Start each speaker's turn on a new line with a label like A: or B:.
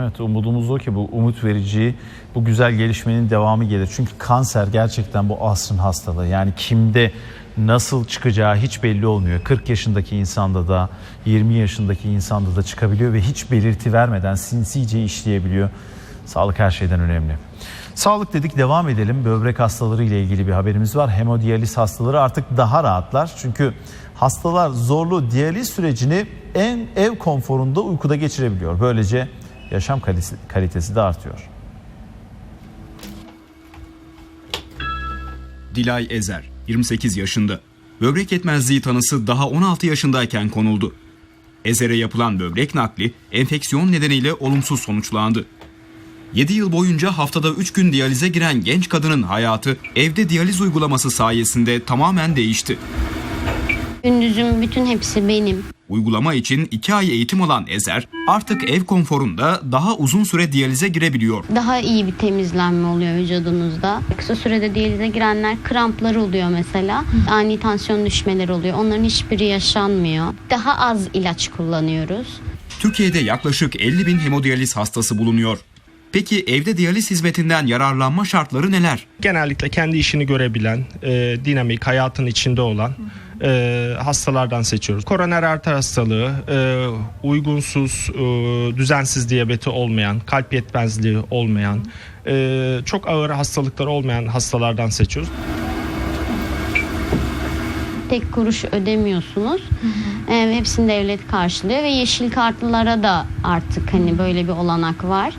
A: Evet umudumuz o ki bu umut verici, bu güzel gelişmenin devamı gelir. Çünkü kanser gerçekten bu asrın hastalığı. Yani kimde nasıl çıkacağı hiç belli olmuyor. 40 yaşındaki insanda da 20 yaşındaki insanda da çıkabiliyor ve hiç belirti vermeden sinsice işleyebiliyor. Sağlık her şeyden önemli. Sağlık dedik devam edelim. Böbrek hastaları ile ilgili bir haberimiz var. Hemodiyaliz hastaları artık daha rahatlar. Çünkü hastalar zorlu diyaliz sürecini en ev konforunda uykuda geçirebiliyor. Böylece yaşam kalitesi, kalitesi de artıyor.
B: Dilay Ezer, 28 yaşında. Böbrek yetmezliği tanısı daha 16 yaşındayken konuldu. Ezer'e yapılan böbrek nakli enfeksiyon nedeniyle olumsuz sonuçlandı. 7 yıl boyunca haftada 3 gün diyalize giren genç kadının hayatı evde diyaliz uygulaması sayesinde tamamen değişti.
C: Gündüzüm bütün hepsi benim.
B: Uygulama için 2 ay eğitim alan Ezer artık ev konforunda daha uzun süre diyalize girebiliyor.
C: Daha iyi bir temizlenme oluyor vücudunuzda. Kısa sürede diyalize girenler kramplar oluyor mesela. Ani tansiyon düşmeleri oluyor. Onların hiçbiri yaşanmıyor. Daha az ilaç kullanıyoruz.
B: Türkiye'de yaklaşık 50 bin hemodiyaliz hastası bulunuyor. Peki evde diyaliz hizmetinden yararlanma şartları neler?
D: genellikle kendi işini görebilen, e, dinamik, hayatın içinde olan e, hastalardan seçiyoruz. Koroner arter hastalığı, e, uygunsuz, e, düzensiz diyabeti olmayan, kalp yetmezliği olmayan, e, çok ağır hastalıkları olmayan hastalardan seçiyoruz.
C: Tek kuruş ödemiyorsunuz. Ee, hepsini devlet karşılıyor ve yeşil kartlılara da artık hani böyle bir olanak var.